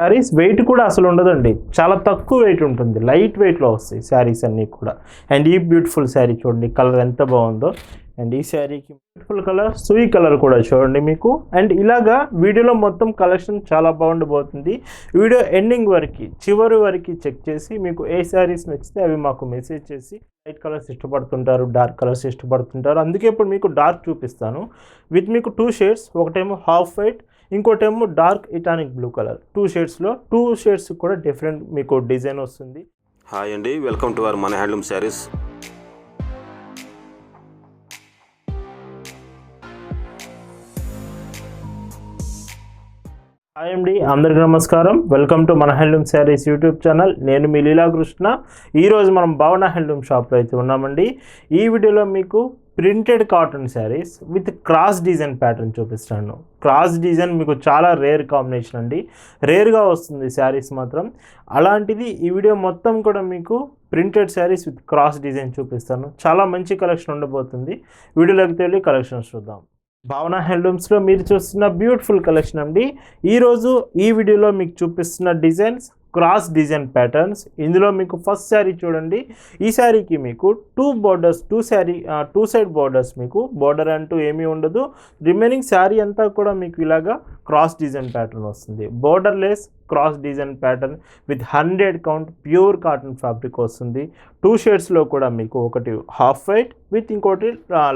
Saris wait కూడా అసలు ఉండదండి. చాలా తక్కువ వెయిట్ ఉంటుంది. లైట్ వెయిట్లో వస్తాయి శారీస్ అన్నీ కూడా. అండ్ ఈ బ్యూటిఫుల్ శారీ చూడండి కలర్ ఎంత బాగుందో. అండ్ ఈ శారీకి బ్యూటిఫుల్ కలర్ సూయి కలర్ కూడా చూడండి మీకు. అండ్ ఇలాగా వీడియోలో మొత్తం కలెక్షన్ చాలా బాగుండబోతుంది. వీడియో ఎండింగ్ వరకు చివరి వరకు చెక్ చేసి మీకు ఏ శారీస్ నచ్చితే అవి మాకు మెసేజ్ చేసి లైట్ కలర్స్ ఇష్టపడుతుంటారు డార్క్ కలర్స్ ఇష్టపడుతుంటారు. అందుకే ఇప్పుడు మీకు డార్క్ చూపిస్తాను. విత్ మీకు టూ షేడ్స్ ఒకటేమో హాఫ్ వైట్ ఇంకోటేమో డార్క్ ఇటానిక్ బ్లూ కలర్ టూ షేడ్స్లో టూ షేడ్స్ కూడా డిఫరెంట్ మీకు డిజైన్ వస్తుంది. హాయ్ అండి వెల్కమ్ టు అవర్ మన హ్యాండ్లూమ్ శారీస్ హాయ్ అండి అందరికీ నమస్కారం. వెల్కమ్ టు మన హ్యాండ్లూమ్ శారీస్ యూట్యూబ్ ఛానల్ నేను మీ లీలాకృష్ణ ఈరోజు మనం భావన హ్యాండ్లూమ్ షాప్లో అయితే ఉన్నామండి. ఈ వీడియోలో మీకు printed cotton saris with cross design pattern చూపిస్తాను. క్రాస్ డిజైన్ మీకు చాలా రేర్ కాంబినేషన్ అండి. రేర్గా వస్తుంది శారీస్ మాత్రం. అలాంటిది ఈ వీడియో మొత్తం కూడా మీకు printed saris with cross design చూపిస్తాను. చాలా మంచి కలెక్షన్ ఉండబోతుంది. వీడియోలోకి తెలియ కలెక్షన్స్ చూద్దాం. భావన హ్యాండ్లూమ్స్లో మీరు చూస్తున్న బ్యూటిఫుల్ కలెక్షన్ అండి. ఈరోజు ఈ వీడియోలో మీకు చూపిస్తున్న డిజైన్స్ క్రాస్ డిజైన్ ప్యాటర్న్స్ ఇందులో మీకు ఫస్ట్ శారీ చూడండి. ఈ శారీకి మీకు two borders two sari two side borders మీకు బోర్డర్ అంటూ ఏమీ ఉండదు. రిమైనింగ్ శారీ అంతా కూడా మీకు ఇలాగా క్రాస్ డిజైన్ ప్యాటర్న్ వస్తుంది. Borderless cross design pattern with hundred count pure cotton fabric వస్తుంది టూ షేడ్స్లో కూడా మీకు ఒకటి హాఫ్ వైట్ విత్ ఇంకోటి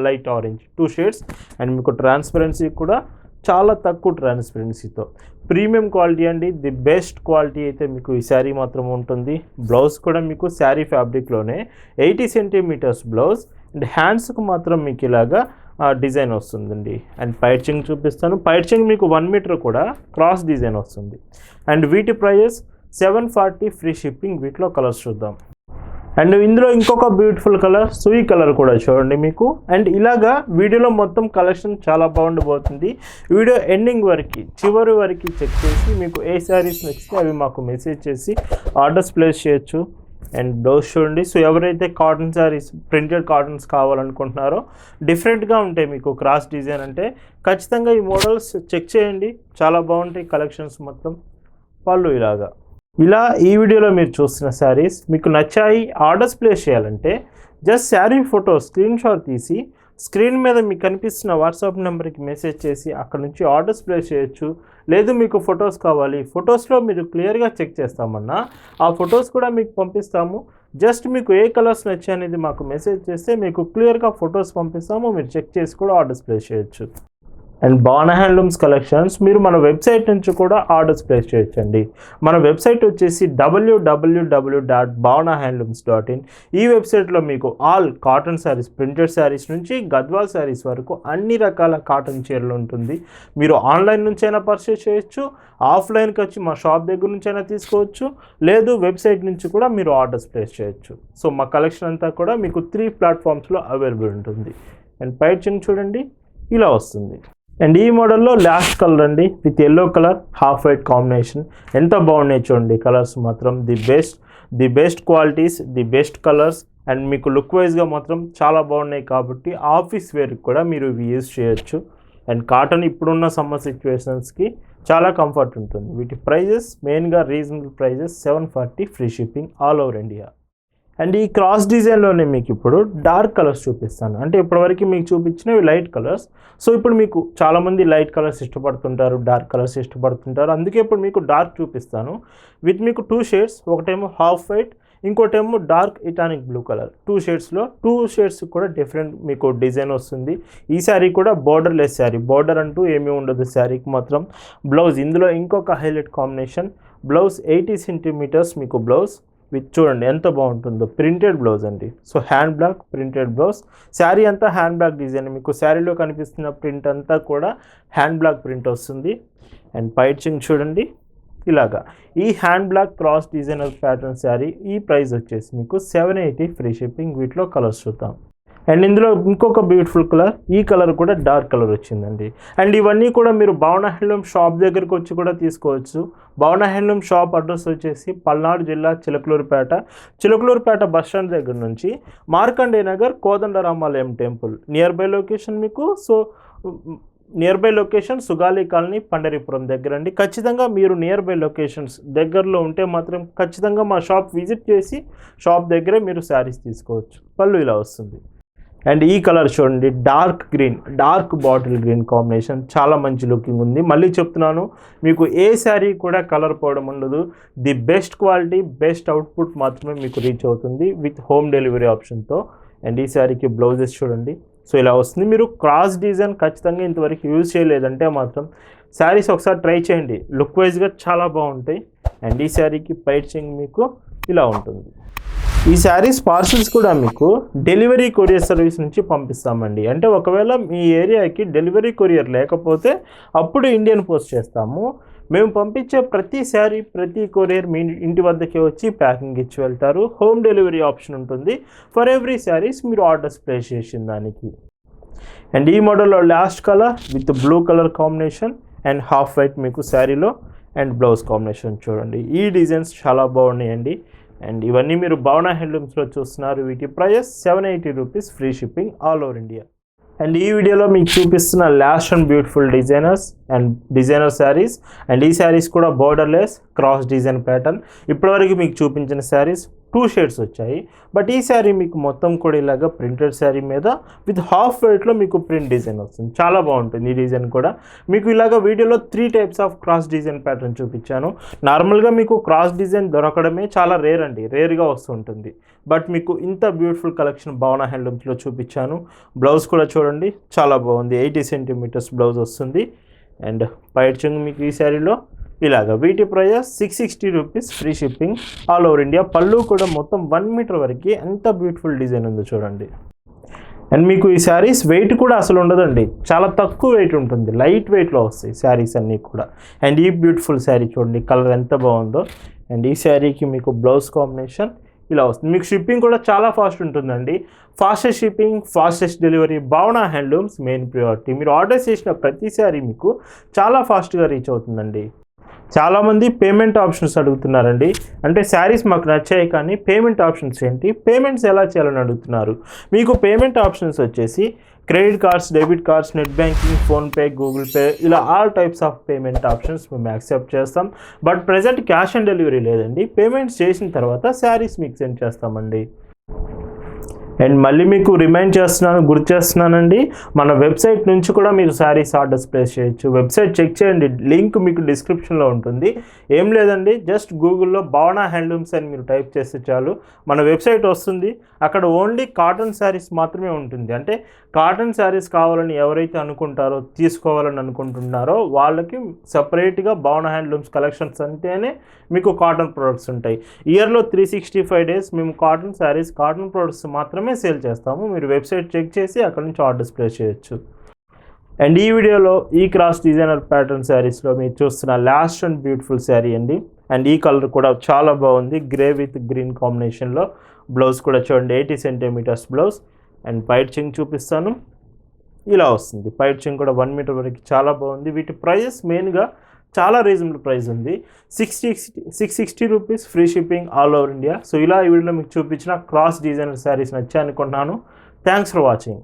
light orange two shades and మీకు ట్రాన్స్పరెన్సీ కూడా చాలా తక్కువ ట్రాన్స్పరెన్సీతో ప్రీమియం క్వాలిటీ అండి. ది బెస్ట్ క్వాలిటీ అయితే మీకు ఈ శారీ మాత్రం ఉంటుంది. బ్లౌజ్ కూడా మీకు శారీ ఫ్యాబ్రిక్లోనే ఎయిటీ సెంటీమీటర్స్ బ్లౌజ్ అండ్ హ్యాండ్స్కు మాత్రం మీకు ఇలాగా డిజైన్ వస్తుందండి. అండ్ పైచింగ్ చూపిస్తాను. పైచింగ్ మీకు వన్ మీటర్ కూడా క్రాస్ డిజైన్ వస్తుంది. అండ్ వీటి prices seven forty free shipping వీటిలో కలర్స్ చూద్దాం. అండ్ ఇందులో ఇంకొక బ్యూటిఫుల్ కలర్ సుయి కలర్ కూడా చూడండి మీకు. అండ్ ఇలాగా వీడియోలో మొత్తం కలెక్షన్ చాలా బాగుండబోతుంది వీడియో ఎండింగ్ వరకు చివరి వరకు చెక్ చేసి మీకు ఏ శారీస్ నచ్చితే అవి మాకు మెసేజ్ చేసి ఆర్డర్స్ ప్లేస్ చేయొచ్చు. అండ్ బ్లౌజ్ చూడండి. సో ఎవరైతే కాటన్ శారీస్ ప్రింటెడ్ కాటన్స్ కావాలనుకుంటున్నారో డిఫరెంట్గా ఉంటాయి మీకు క్రాస్ డిజైన్ అంటే. ఖచ్చితంగా ఈ మోడల్స్ చెక్ చేయండి. చాలా బాగుంటాయి కలెక్షన్స్ మొత్తం. వాళ్ళు ఇలాగా. ఇలా ఈ వీడియోలో మీరు చూస్తున్న శారీస్ మీకు నచ్చాయి ఆర్డర్స్ ప్లేస్ చేయాలంటే just sari photo screenshot తీసి స్క్రీన్ మీద మీకు కనిపిస్తున్న వాట్సాప్ నెంబర్కి మెసేజ్ చేసి అక్కడ నుంచి ఆర్డర్స్ ప్లేస్ చేయొచ్చు. లేదు మీకు ఫొటోస్ కావాలి ఫొటోస్లో మీరు క్లియర్గా చెక్ చేస్తామన్నా ఆ ఫొటోస్ కూడా మీకు పంపిస్తాము. జస్ట్ మీకు ఏ కలర్స్ నచ్చాయి అనేది మాకు మెసేజ్ చేస్తే మీకు క్లియర్గా ఫొటోస్ పంపిస్తాము మీరు చెక్ చేసి కూడా ఆర్డర్స్ ప్లేస్ చేయొచ్చు. అండ్ బాణ హ్యాండ్లూమ్స్ కలెక్షన్స్ మీరు మన వెబ్సైట్ నుంచి కూడా ఆర్డర్స్ ప్లేస్ చేయొచ్చండి. మన వెబ్సైట్ వచ్చేసి WWW dot Bhavana handlooms dot in ఈ వెబ్సైట్లో మీకు all cotton saris printed saris నుంచి గద్వాల్ శారీస్ వరకు అన్ని రకాల కాటన్ చీరలు ఉంటుంది. మీరు ఆన్లైన్ నుంచైనా పర్చేస్ చేయొచ్చు ఆఫ్లైన్కి వచ్చి మా షాప్ దగ్గర నుంచైనా తీసుకోవచ్చు లేదు వెబ్సైట్ నుంచి కూడా మీరు ఆర్డర్స్ ప్లేస్ చేయొచ్చు. సో మా కలెక్షన్ అంతా కూడా మీకు త్రీ ప్లాట్ఫామ్స్లో అవైలబుల్ ఉంటుంది. అండ్ పైచింగ్ చూడండి ఇలా వస్తుంది. అండ్ ఈ మోడల్లో లాస్ట్ కలర్ అండి. With yellow colour half white combination ఎంత బాగున్నాయి చూడండి. కలర్స్ మాత్రం the best the best qualities the best colours and మీకు లుక్ వైజ్గా మాత్రం చాలా బాగున్నాయి కాబట్టి ఆఫీస్ వేర్కి కూడా మీరు యూజ్ చేయొచ్చు. అండ్ కాటన్ ఇప్పుడున్న సమ్మర్ సిచ్యువేషన్స్కి చాలా కంఫర్ట్ ఉంటుంది. వీటి ప్రైజెస్ మెయిన్గా reasonable prices seven forty free shipping all over India and ఈ క్రాస్ డిజైన్లోనే మీకు ఇప్పుడు డార్క్ కలర్స్ చూపిస్తాను. అంటే ఇప్పటివరకు మీకు చూపించినవి లైట్ కలర్స్. సో ఇప్పుడు మీకు చాలామంది లైట్ కలర్స్ ఇష్టపడుతుంటారు డార్క్ కలర్స్ ఇష్టపడుతుంటారు. అందుకే ఇప్పుడు మీకు డార్క్ చూపిస్తాను. విత్ మీకు టూ షేడ్స్ ఒకటేమో హాఫ్ వైట్ ఇంకోటేమో డార్క్ ఇటానిక్ బ్లూ కలర్. టూ షేడ్స్లో టూ షేడ్స్ కూడా డిఫరెంట్ మీకు డిజైన్ వస్తుంది. ఈ శారీ కూడా బోర్డర్ లెస్ శారీ. బోర్డర్ అంటూ ఏమీ ఉండదు శారీకి మాత్రం. బ్లౌజ్ ఇందులో ఇంకొక highlight combination. Blouse eighty centimetres మీకు బ్లౌజ్. విత్ చూడండి ఎంత బాగుంటుందో. ప్రింటెడ్ బ్లౌజ్ అండి. So hand block printed blouse sari అంతా హ్యాండ్ బ్లాక్ డిజైన్ మీకు శారీలో కనిపిస్తున్న ప్రింట్ అంతా కూడా హ్యాండ్ బ్లాక్ ప్రింట్ వస్తుంది. అండ్ పైచింగ్ చూడండి. ఇలాగా. ఈ hand block cross designer pattern sari ఈ ప్రైస్ వచ్చేసి మీకు సెవెన్ ఎయిటీ ఫ్రీ షిప్పింగ్ వీటిలో కలర్స్ చూద్దాం. అండ్ ఇందులో ఇంకొక బ్యూటిఫుల్ కలర్ ఈ కలర్ కూడా డార్క్ కలర్ వచ్చిందండి. అండ్ ఇవన్నీ కూడా మీరు భవన హ్యాండ్లూమ్ షాప్ దగ్గరకు వచ్చి కూడా తీసుకోవచ్చు. భవన హ్యాండ్లూమ్ షాప్ అడ్రస్ వచ్చేసి పల్నాడు జిల్లా చిలకలూరుపేట. చిలకలూరుపేట బస్ స్టాండ్ దగ్గర నుంచి Markande Nagar Kodandaramalayam temple. Nearby location మీకు so nearby location Sugali colony Pandaripuram దగ్గర అండి. ఖచ్చితంగా మీరు నియర్ బై లొకేషన్స్ దగ్గరలో ఉంటే మాత్రం ఖచ్చితంగా మా షాప్ విజిట్ చేసి షాప్ దగ్గరే మీరు శారీస్ తీసుకోవచ్చు. పళ్ళు ఇలా వస్తుంది. అండ్ ఈ కలర్ చూడండి dark green dark bottle green combination. చాలా మంచి లుకింగ్ ఉంది. మళ్ళీ చెప్తున్నాను మీకు ఏ శారీ కూడా కలర్ పోవడం ఉండదు. The best quality best output మాత్రమే మీకు రీచ్ అవుతుంది విత్ హోమ్ డెలివరీ ఆప్షన్తో. అండ్ ఈ శారీకి బ్లౌజెస్ చూడండి. సో ఇలా వస్తుంది. మీరు క్రాస్ డిజైన్ ఖచ్చితంగా ఇంతవరకు యూజ్ చేయలేదంటే మాత్రం శారీస్ ఒకసారి ట్రై చేయండి. లుక్ వైజ్గా చాలా బాగుంటాయి. అండ్ ఈ శారీకి పైచింగ్ మీకు ఇలా ఉంటుంది. ఈ శారీస్ పార్సిల్స్ కూడా మీకు డెలివరీ కొరియర్ సర్వీస్ నుంచి పంపిస్తామండి. అంటే ఒకవేళ మీ ఏరియాకి డెలివరీ కొరియర్ లేకపోతే అప్పుడు ఇండియన్ పోస్ట్ చేస్తాము. మేము పంపించే ప్రతి శారీ ప్రతి కొరియర్ మీ ఇంటి వద్దకే వచ్చి ప్యాకింగ్ ఇచ్చి వెళ్తారు. హోమ్ డెలివరీ ఆప్షన్ ఉంటుంది. ఫర్ ఎవ్రీ శారీస్ మీరు ఆర్డర్స్ ప్లేస్ చేసిన దానికి. అండ్ ఈ మోడల్లో last colour with blue colour combination and half white మీకు శారీలో అండ్ బ్లౌజ్ కాంబినేషన్ చూడండి. ఈ డిజైన్స్ చాలా బాగున్నాయండి. అండ్ ఇవన్నీ మీరు భవన హ్యాండ్లూమ్స్లో చూస్తున్నారు. వీటి price seven eighty rupees free shipping all over India. And ఈ వీడియోలో మీకు చూపిస్తున్న last and beautiful designers and designer saris. And ఈ శారీస్ కూడా బోర్డర్లెస్ క్రాస్ డిజైన్ ప్యాటర్న్ ఇప్పటివరకు మీకు చూపించిన శారీస్ టూ షేడ్స్ వచ్చాయి. బట్ ఈ శారీ మీకు మొత్తం కూడా ఇలాగా ప్రింటెడ్ శారీ మీద విత్ హాఫ్ వెయిట్లో మీకు ప్రింట్ డిజైన్ వస్తుంది. చాలా బాగుంటుంది ఈ డిజైన్ కూడా. మీకు ఇలాగ వీడియోలో three types of cross design pattern చూపించాను. నార్మల్గా మీకు క్రాస్ డిజైన్ దొరకడమే చాలా రేర్ అండి. రేర్గా వస్తుంటుంది బట్ మీకు ఇంత బ్యూటిఫుల్ కలెక్షన్ భావన హ్యాండ్లూమ్స్లో చూపించాను. బ్లౌజ్ కూడా చూడండి. చాలా బాగుంది. ఎయిటీ సెంటీమీటర్స్ బ్లౌజ్ వస్తుంది. అండ్ పైడ్చింగ్ మీకు ఈ శారీలో ఇలాగ వీటి price six sixty rupees free shipping all over India పళ్ళు కూడా మొత్తం వన్ మీటర్ వరకు ఎంత బ్యూటిఫుల్ డిజైన్ ఉందో చూడండి. అండ్ మీకు ఈ శారీస్ వెయిట్ కూడా అసలు ఉండదండి. చాలా తక్కువ వెయిట్ ఉంటుంది. లైట్ వెయిట్లో వస్తాయి శారీస్ అన్నీ కూడా. అండ్ ఈ బ్యూటిఫుల్ శారీ చూడండి కలర్ ఎంత బాగుందో. అండ్ ఈ శారీకి మీకు బ్లౌజ్ కాంబినేషన్ ఇలా వస్తుంది. మీకు షిప్పింగ్ కూడా చాలా ఫాస్ట్ ఉంటుందండి. Fastest shipping fastest delivery Bhavana handlooms main priority మీరు ఆర్డర్ చేసిన ప్రతి మీకు చాలా ఫాస్ట్గా రీచ్ అవుతుందండి. చాలామంది పేమెంట్ ఆప్షన్స్ అడుగుతున్నారండి. అంటే శారీస్ మాకు నచ్చాయి కానీ పేమెంట్ ఆప్షన్స్ ఏంటి? పేమెంట్స్ ఎలా చేయాలని అడుగుతున్నారు. మీకు పేమెంట్ ఆప్షన్స్ వచ్చేసి credit cards debit cards net banking PhonePe Google Pay ఇలా all types of payment options మేము యాక్సెప్ట్ చేస్తాం. But present cash on delivery లేదండి. పేమెంట్స్ చేసిన తర్వాత శారీస్ మీకు సెండ్ చేస్తామండి. అండ్ మళ్ళీ మీకు రిమైండ్ చేస్తున్నాను గుర్తు చేస్తున్నానండి. మన వెబ్సైట్ నుంచి కూడా మీరు శారీస్ ఆర్డర్స్ ప్లేస్ చేయొచ్చు. వెబ్సైట్ చెక్ చేయండి. లింక్ మీకు డిస్క్రిప్షన్లో ఉంటుంది. ఏం లేదండి. జస్ట్ గూగుల్లో భావన హ్యాండ్లూమ్స్ అని మీరు టైప్ చేస్తే చాలు. మన వెబ్సైట్ వస్తుంది. అక్కడ ఓన్లీ కాటన్ శారీస్ మాత్రమే ఉంటుంది. అంటే కాటన్ శారీస్ కావాలని ఎవరైతే అనుకుంటారో తీసుకోవాలని అనుకుంటున్నారో వాళ్ళకి సపరేట్గా భావన హ్యాండ్లూమ్స్ కలెక్షన్స్ అంటేనే మీకు కాటన్ ప్రొడక్ట్స్ ఉంటాయి. ఇయర్లో త్రీ సిక్స్టీ ఫైవ్ డేస్ మేము కాటన్ శారీస్ కాటన్ ప్రొడక్ట్స్ మాత్రమే సేల్ చేస్తాము. మీరు వెబ్సైట్ చెక్ చేసి అక్కడ నుంచి ఆర్డర్స్ ప్లేస్ చేయొచ్చు. అండ్ ఈ వీడియోలో ఈ క్రాస్ డిజైనర్ ప్యాటర్న్ శారీస్లో మీరు చూస్తున్న లాస్ట్ అండ్ బ్యూటిఫుల్ శారీ అండి. అండ్ ఈ కలర్ కూడా చాలా బాగుంది. గ్రే విత్ గ్రీన్ కాంబినేషన్లో. బ్లౌజ్ కూడా చూడండి ఎయిటీ సెంటీమీటర్స్ బ్లౌజ్. అండ్ పైట్ చింగ్ చూపిస్తాను. ఇలా వస్తుంది. పైట్ చింగ్ కూడా వన్ మీటర్ వరకు చాలా బాగుంది. వీటి ప్రైజెస్ మెయిన్గా చాలా రీజనబుల్ ప్రైస్ ఉంది. Six six sixty rupees free shipping all over India so ఇలా ఈ వీడియోలో మీకు చూపించిన క్రాస్ డిజైనర్ శారీస్ నచ్చాయి అనుకుంటున్నాను థ్యాంక్స్ ఫర్ వాచింగ్